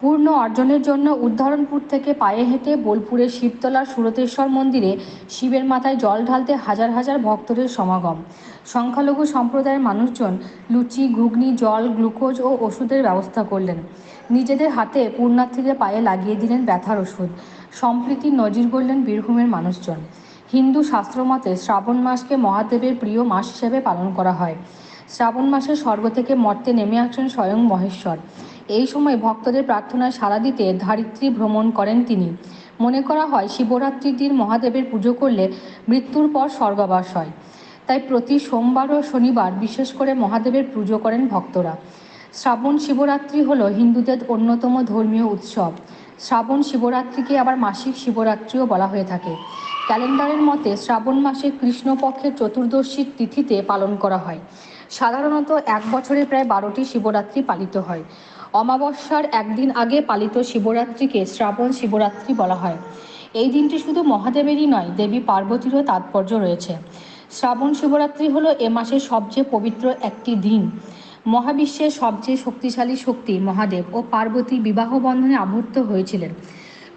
পূর্ণ অর্জনের জন্য উদ্ধারণপুর থেকে পায়ে হেঁটে বোলপুরের শিবতলার সুরতেশ্বর মন্দিরে শিবের মাথায় জল ঢালতে হাজার হাজার ভক্তদের সমাগম। সংখ্যালঘু সম্প্রদায়ের মানুষজন লুচি, ঘুগনি, জল, গ্লুকোজ ও ওষুধের ব্যবস্থা করলেন। নিজেদের হাতে পূর্ণার্থীদের পায়ে লাগিয়ে দিলেন ব্যথার ওষুধ। সম্প্রীতির নজির গড়লেন বীরভূমের মানুষজন। হিন্দু শাস্ত্রমতে শ্রাবণ মাসকে মহাদেবের প্রিয় মাস হিসেবে পালন করা হয়। শ্রাবণ মাসে স্বর্গ থেকে মর্তে নেমে আসেন স্বয়ং মহেশ্বর। এই সময় ভক্তদের প্রার্থনায় সাড়া দিতে ধারিত্রী ভ্রমণ করেন তিনি। মনে করা হয় শিবরাত্রির দিন মহাদেবের পুজো করলে মৃত্যুর পর স্বর্গবাস হয়। তাই প্রতি সোমবার ও শনিবার বিশেষ করে মহাদেবের পুজো করেন ভক্তরা। শ্রাবণ শিবরাত্রি হল হিন্দুদের অন্যতম ধর্মীয় উৎসব। শ্রাবণ শিবরাত্রিকে আবার মাসিক শিবরাত্রিও বলা হয়ে থাকে। ক্যালেন্ডারের মতে শ্রাবণ মাসে কৃষ্ণপক্ষের চতুর্দশীর তিথিতে পালন করা হয়। সাধারণত এক বছরে প্রায় বারোটি শিবরাত্রি পালিত হয়। অমাবস্যার একদিন আগে পালিত শিবরাত্রিকে শ্রাবণ শিবরাত্রি বলা হয়। এই দিনটি শুধু মহাদেবেরই নয়, দেবী পার্বতীরও তাৎপর্য রয়েছে। শ্রাবণ শিবরাত্রি হলো এ মাসের সবচেয়ে পবিত্র একটি দিন। মহাবিশ্বের সবচেয়ে শক্তিশালী শক্তি মহাদেব ও পার্বতী বিবাহ বন্ধনে আবদ্ধ হয়েছিলেন।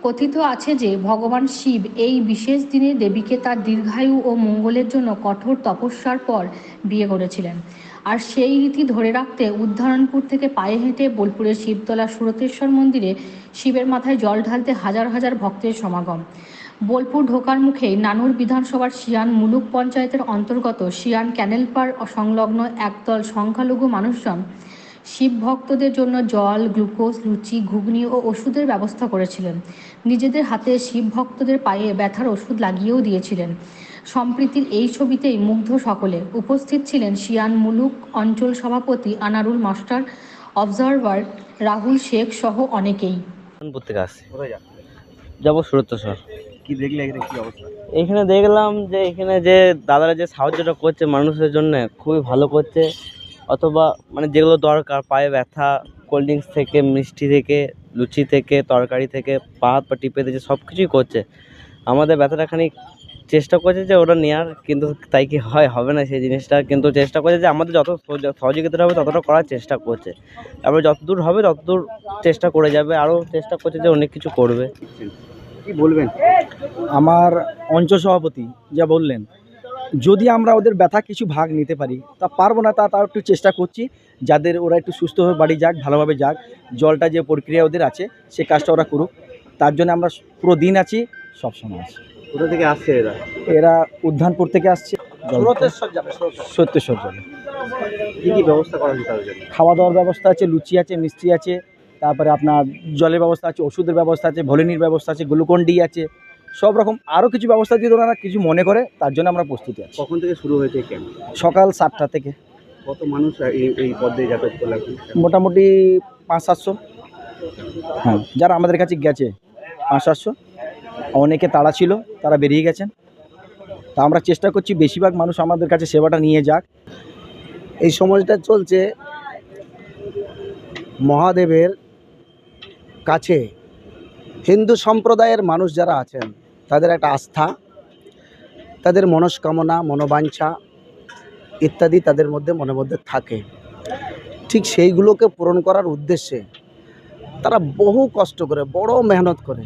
কথিত আছে যে ভগবান শিব এই বিশেষ দিনে দেবীকে তার দীর্ঘায়ু ও মঙ্গলের জন্য কঠোর তপস্যার পর বিয়ে করেছিলেন। আর সেই রীতি ধরে রাখতে উদ্ধরণপুর থেকে পায়ে হেঁটে বোলপুরের শিবতলা সুরতেশ্বর মন্দিরে শিবের মাথায় জল ঢালতে হাজার হাজার ভক্তের সমাগম। বোলপুর ঢোকার মুখেই নানুর বিধানসভার শিয়ান মুলুক পঞ্চায়েতের অন্তর্গত শিয়ান ক্যানেলপার সংলগ্ন একদল সংখ্যালঘু মানুষজন শিব ভক্তদের জন্য জল, গ্লুকোজ, লুচি, ঘুগনি ও ওষুধের ব্যবস্থা করেছিলেন। নিজেদের হাতে শিব ভক্তদের পায়ে ব্যথার ওষুধ লাগিয়েও দিয়েছিলেন। সম্প্রীতির এই ছবিতেই মুগ্ধ সকলে। উপস্থিত ছিলেন শিয়ান মুলুক অঞ্চল সভাপতি আনারুল মাস্টার অবজারভার রাহুল শেখ সহ অনেকেই। কোথায় যা যাব কি দেখলে এখানে কি অবস্থা? এখানে দেখলাম যে এখানে যে দাদারা যে সাহায্যটা করছে মানুষের জন্য খুবই ভালো করছে। অথবা মানে যেগুলো দরকার পায়ে ব্যথা কোল্ড ড্রিঙ্কস থেকে মিষ্টি থেকে লুচি থেকে তরকারি থেকে পা হাত পা টিপে দিচ্ছে সব কিছুই করছে। আমাদের ব্যথাটা খানিক চেষ্টা করছে যে ওটা নেওয়ার কিন্তু তাই কি হয় হবে না সেই জিনিসটা। কিন্তু চেষ্টা করছে যে আমাদের যত সহযোগ- সহযোগিতা হবে ততটা করার চেষ্টা করছে। তারপরে যতদূর হবে ততদূর চেষ্টা করে যাবে আরও চেষ্টা করছে যে অনেক কিছু করবে। কি বলবেন? আমার অঞ্চল সভাপতি যা বললেন যদি আমরা ওদের ব্যথা কিছু ভাগ নিতে পারি তা পারব না তা তাও একটু চেষ্টা করছি যাদের ওরা একটু সুস্থভাবে বাড়ি যাক ভালোভাবে যাক জলটা যে প্রক্রিয়া ওদের আছে সে কাজটা ওরা করুক তার জন্য আমরা পুরো দিন আছি সব সময় আছি। কোথা থেকে আসছে এরা? এরা উদ্যানপুর থেকে আসছে। সত্যেশ্বর যাবে কি কি ব্যবস্থা করা হয়েছে তাদের জন্য? খাওয়া দাওয়ার ব্যবস্থা আছে লুচি আছে মিষ্টি আছে তারপরে আপনার জলের ব্যবস্থা আছে ওষুধের ব্যবস্থা আছে ভলিনির ব্যবস্থা আছে গ্লুকন ডি আছে সব রকম আরও কিছু ব্যবস্থা যদি ওনারা কিছু মনে করে তার জন্য আমরা প্রস্তুতি আছি। কখন থেকে শুরু হয়েছে ক্যাম্প সকাল সাতটা থেকে। কত মানুষ এই এই পথ দিয়ে যাতায়াত করলে এখন? মোটামুটি পাঁচ সাতশো। হ্যাঁ যারা আমাদের কাছে গেছে পাঁচ সাতশো। অনেকে তাড়া ছিল, তারা বেরিয়ে গেছেন। তা আমরা চেষ্টা করছি বেশিরভাগ মানুষ আমাদের কাছে সেবাটা নিয়ে যাক। এই সময়টা চলছে মহাদেবের কাছে। হিন্দু সম্প্রদায়ের মানুষ যারা আছেন, তাদের একটা আস্থা, তাদের মনস্কামনা, মনোবাঞ্ছা ইত্যাদি তাদের মধ্যে মনের মধ্যে থাকে। ঠিক সেইগুলোকে পূরণ করার উদ্দেশ্যে তারা বহু কষ্ট করে, বড় মেহনত করে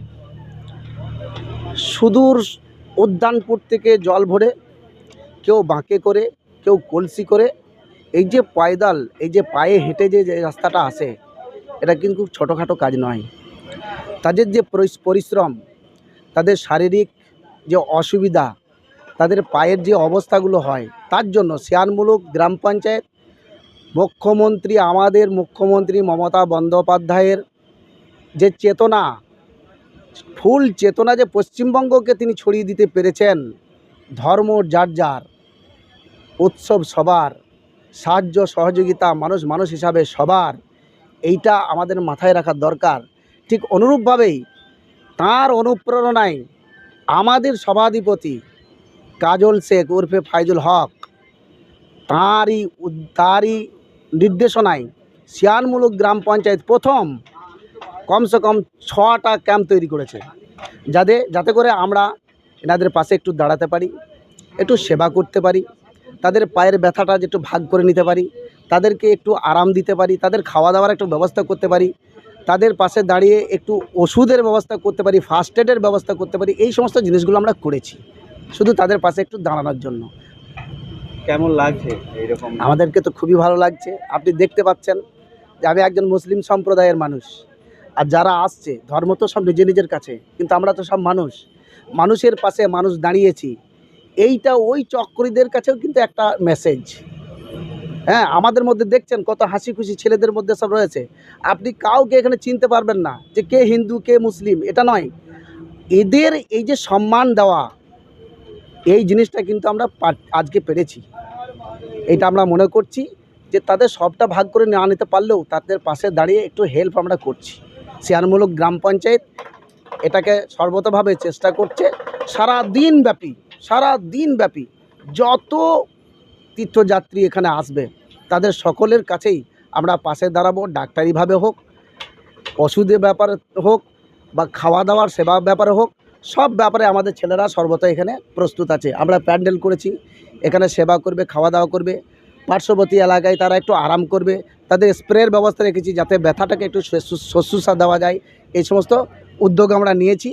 সুদূর উদ্যানপুর থেকে জল ভরে, কেউ বাঁকে করে, কেউ কলসি করে, এই যে পায়দাল, এই যে পায়ে হেঁটে যে রাস্তাটা আসে, এটা কিন্তু ছোটোখাটো কাজ নয়। তাদের যে পরিশ্রম, তাদের শারীরিক যে অসুবিধা, তাদের পায়ের যে অবস্থাগুলো হয়, তার জন্য শেয়ানমূলক গ্রাম পঞ্চায়েত, মুখ্যমন্ত্রী, আমাদের মুখ্যমন্ত্রী মমতা বন্দ্যোপাধ্যায়ের যে চেতনা ফুল চেতনা যে পশ্চিমবঙ্গকে তিনি ছড়িয়ে দিতে পেরেছেন, ধর্ম যার যার, উৎসব সবার, সাহায্য সহযোগিতা মানুষ মানুষ হিসাবে সবার, এইটা আমাদের মাথায় রাখার দরকার। ঠিক অনুরূপভাবেই তার অনুপ্রেরণায় আমাদের সভাধিপতি কাজল শেখ ওরফে ফাইজুল হক তাঁরই তাঁরই নির্দেশনায় শিয়ানমূলক গ্রাম পঞ্চায়েত প্রথম কমসে কম ছটা ক্যাম্প তৈরি করেছে। যাতে যাতে করে আমরা এনাদের পাশে একটু দাঁড়াতে পারি একটু সেবা করতে পারি তাদের পায়ের ব্যথাটা একটু ভাগ করে নিতে পারি তাদেরকে একটু আরাম দিতে পারি তাদের খাওয়া দাওয়ার একটু ব্যবস্থা করতে পারি তাদের পাশে দাঁড়িয়ে একটু ওষুধের ব্যবস্থা করতে পারি ফার্স্ট এডের ব্যবস্থা করতে পারি এই সমস্ত জিনিসগুলো আমরা করেছি। শুধু তাদের পাশে একটু দাঁড়ানোর জন্য। কেমন লাগছে এইরকম? আমাদেরকে তো খুবই ভালো লাগছে। আপনি দেখতে পাচ্ছেন যে আমি একজন মুসলিম সম্প্রদায়ের মানুষ। আর যারা আসছে, ধর্ম তো সব নিজের নিজের কাছে, কিন্তু আমরা তো সব মানুষ। মানুষের পাশে মানুষ দাঁড়িয়েছি। এইটা ওই চক্রীদের কাছেও কিন্তু একটা মেসেজ হ্যাঁ আমাদের মধ্যে দেখছেন কত হাসি খুশি ছেলেদের মধ্যে সব রয়েছে। আপনি কাউকে এখানে চিনতে পারবেন না যে কে হিন্দু, কে মুসলিম, এটা নয়। এদের এই যে সম্মান দেওয়া, এই জিনিসটা কিন্তু আমরা আজকে পেরেছি। এটা আমরা মনে করছি যে তাদের সবটা ভাগ করে না নিতে পারলেও তাদের পাশে দাঁড়িয়ে একটু হেল্প আমরা করছি। শেয়ারমূলক গ্রাম পঞ্চায়েত এটাকে সর্বতভাবে চেষ্টা করছে সারা দিন ব্যাপী সারা দিন ব্যাপী যত তীর্থযাত্রী এখানে আসবে, তাদের সকলের কাছেই আমরা পাশে দাঁড়াবো, ডাক্তারিভাবে হোক, ওষুধের ব্যাপারে হোক বা খাওয়া দাওয়ার সেবা ব্যাপারে হোক, সব ব্যাপারে আমাদের ছেলেরা সর্বদা এখানে প্রস্তুত আছে। আমরা প্যান্ডেল করেছি, এখানে সেবা করবে খাওয়া দাওয়া করবে পার্শ্ববর্তী এলাকায় তারা একটু আরাম করবে। তাদের স্প্রের ব্যবস্থা রেখেছি যাতে ব্যথাটাকে একটু শুশ্রূষা দেওয়া যায়। এই সমস্ত উদ্যোগ আমরা নিয়েছি।